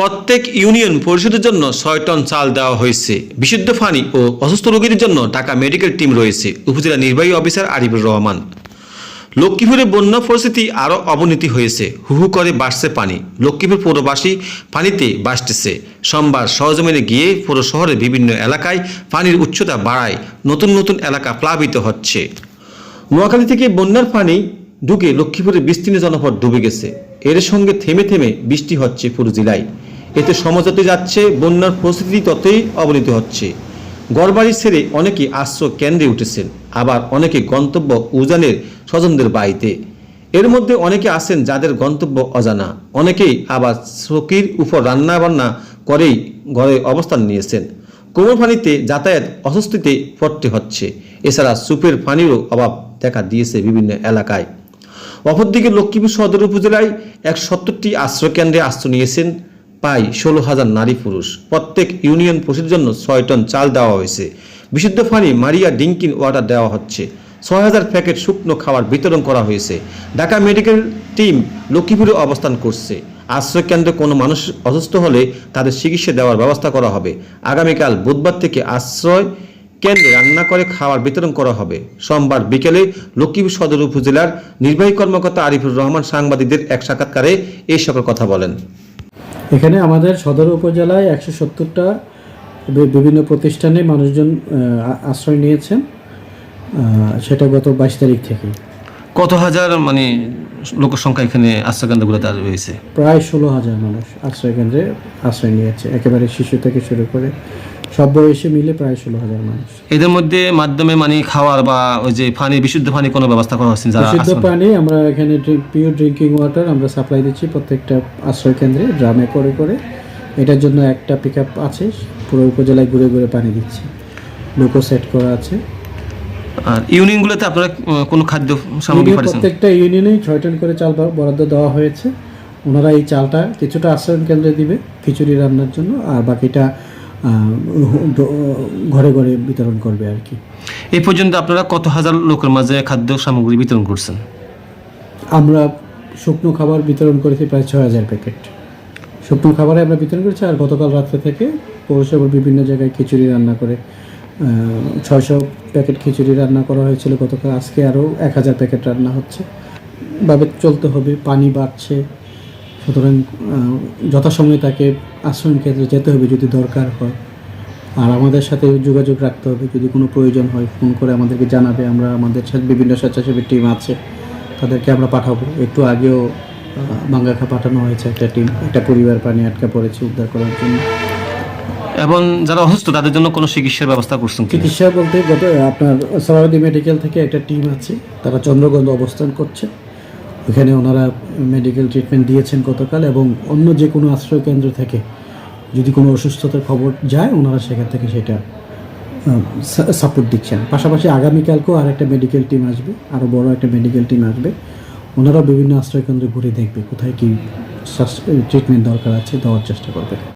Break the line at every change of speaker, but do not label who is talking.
প্রত্যেক ইউনিয়ন পরিষদের জন্য ছয় টন চাল দেওয়া হয়েছে। বিশুদ্ধ পানি ও অসুস্থ রোগীদের জন্য ঢাকা মেডিকেল টিম রয়েছে, উপজেলা নির্বাহী অফিসার আরিফুর রহমান। লক্ষ্মীপুরে বন্যা পরিস্থিতি আরও অবনতি হয়েছে, হু হু করে বাড়ছে পানি। লক্ষ্মীপুর পৌরবাসী পানিতে বাসতেছে সোমবার সহজমিনে গিয়ে পুরো শহরের বিভিন্ন এলাকায় পানির উচ্চতা বাড়ায়, নতুন নতুন এলাকা প্লাবিত হচ্ছে। নোয়াখালী থেকে বন্যার পানি ঢুকে লক্ষ্মীপুরের বিস্তীর্ণ জনপদ ডুবে গেছে। এর সঙ্গে থেমে থেমে বৃষ্টি হচ্ছে পুরো জেলায়। এতে সমঝোতে যাচ্ছে, বন্যার পরিস্থিতি ততই অবনীত হচ্ছে। গড়বাড়ি ছেড়ে অনেকে আশ্রয় কেন্দ্রে উঠেছেন, আবার অনেকে গন্তব্য উজানের স্বজনদের বাড়িতে। এর মধ্যে অনেকে আসেন যাদের গন্তব্য অজানা, অনেকেই আবার চকির উপর রান্না বান্না করেই ঘরে অবস্থান নিয়েছেন। কোমর পানিতে যাতায়াত অস্বস্তিতে পড়তে হচ্ছে, এছাড়া সুপের পানিরও অভাব দেখা দিয়েছে বিভিন্ন এলাকায়। অপরদিকে লক্ষ্মীপুর সদর উপজেলায় এক সত্তরটি আশ্রয়কেন্দ্রে আশ্রয় নিয়েছেন প্রায় ষোলো হাজার নারী পুরুষ। প্রত্যেক ইউনিয়ন পরিষদের জন্য ছয় টন চাল দেওয়া হয়েছে। বিশুদ্ধ পানি মারিয়া ডিঙ্কিং ওয়াটার দেওয়া হচ্ছে। ছয় হাজার প্যাকেট শুকনো খাবার বিতরণ করা হয়েছে। ঢাকা মেডিকেল টিম লক্ষ্মীপুরে অবস্থান করছে। আশ্রয় কেন্দ্রে কোনো মানুষ অসুস্থ হলে তাদের চিকিৎসা দেওয়ার ব্যবস্থা করা হবে। আগামীকাল বুধবার থেকে আশ্রয় কেন্দ্রে রান্না করে খাবার বিতরণ করা হবে। সোমবার বিকেলে লক্ষ্মীপুর সদর উপজেলার নির্বাহী কর্মকর্তা আরিফুর রহমান সাংবাদিকদের এক সাক্ষাৎকারে এই সকল কথা বলেন।
এখানে আমাদের সদর উপজেলায় একশো সত্তরটা বিভিন্ন প্রতিষ্ঠানে মানুষজন আশ্রয় নিয়েছেন। সেটা গত বাইশ তারিখ থেকে।
কত হাজার মানে লোক সংখ্যা এখানে আশ্রয় কেন্দ্রগুলোতে রয়েছে?
প্রায় ষোলো হাজার মানুষ আশ্রয় কেন্দ্রে আশ্রয় নিয়েছে একেবারে শিশু থেকে শুরু করে সব বয়সে মিলে প্রায় ষোলো হাজার মানুষ।
এদের মধ্যে মাধ্যমে মানে খাওয়ার বা ওই যে পানি বিশুদ্ধ পানি কোনো ব্যবস্থা করা হচ্ছে যারা
বিশুদ্ধ পানি আমরা এখানে পিওর ড্রিঙ্কিং ওয়াটার আমরা সাপ্লাই দিচ্ছি প্রত্যেকটা আশ্রয় কেন্দ্রে ড্রামে করে করে। এটার জন্য একটা পিক আছে পুরো উপজেলায় ঘুরে ঘুরে পানি দিচ্ছি। লোকো সেট করা আছে।
আর ইউনিয়নগুলোতে আপনারা কোনো খাদ্য সামগ্রী
ইউনিয়ন
পাঠিয়েছেন?
প্রত্যেকটা ইউনিয়নেই ছয় টন করে চাল বরাদ্দ দেওয়া হয়েছে। ওনারা এই চালটা কিছুটা আশ্রয়ণ কেন্দ্রে দিবে খিচুড়ি রান্নার জন্য আর বাকিটা ঘরে ঘরে বিতরণ করবে আর কি।
এই পর্যন্ত আপনারা কত হাজার লোকের মাঝে খাদ্য সামগ্রী বিতরণ করছেন?
আমরা শুকনো খাবার বিতরণ করেছি প্রায় ছয় হাজার প্যাকেট। শুকনো খাবারে আমরা বিতরণ করেছি আর গতকাল রাত্রে থেকে পৌরসভার বিভিন্ন জায়গায় খিচুড়ি রান্না করে ছয়শো প্যাকেট খিচুড়ি রান্না করা হয়েছিল, গতকাল আজকে আরও এক হাজার প্যাকেট রান্না হচ্ছে। ভাবে চলতে হবে, পানি বাড়ছে, সুতরাং যথাসময়ে তাকে আশ্রয়ণ কেন্দ্রে যেতে হবে যদি দরকার হয়। আর আমাদের সাথে যোগাযোগ রাখতে হবে, যদি কোনো প্রয়োজন হয়, ফোন করে আমাদেরকে জানাবে, আমরা আমাদের সাথে বিভিন্ন স্বেচ্ছাসেবী টিম আছে, তাদেরকে আমরা পাঠাবো। একটু আগেও বাঙ্গাখা পাঠানো হয়েছে, একটা টিম, একটা পরিবার পানি আটকা পড়েছে উদ্ধার করার জন্য।
এবং যারা অসুস্থ, তাদের জন্য কোনো চিকিৎসার ব্যবস্থা করছেন
চিকিৎসা বলতে গত, আপনার সরাবতী মেডিকেল থেকে একটা টিম আছে, তারা চন্দ্রগঞ্জ অবস্থান করছে। ওখানে ওনারা মেডিকেল ট্রিটমেন্ট দিয়েছেন গতকাল এবং অন্য যে কোনো আশ্রয় কেন্দ্র থেকে যদি কোনো অসুস্থতার খবর যায়, ওনারা সেখান থেকে সেটা সাপোর্ট দিচ্ছেন। পাশাপাশি আগামীকালকেও আর একটা মেডিকেল টিম আসবে আরও বড় একটা মেডিকেল টিম আসবে। ওনারা বিভিন্ন আশ্রয় কেন্দ্র ঘুরে দেখবে, কোথায় কী ট্রিটমেন্ট দরকার আছে, দেওয়ার চেষ্টা করবে।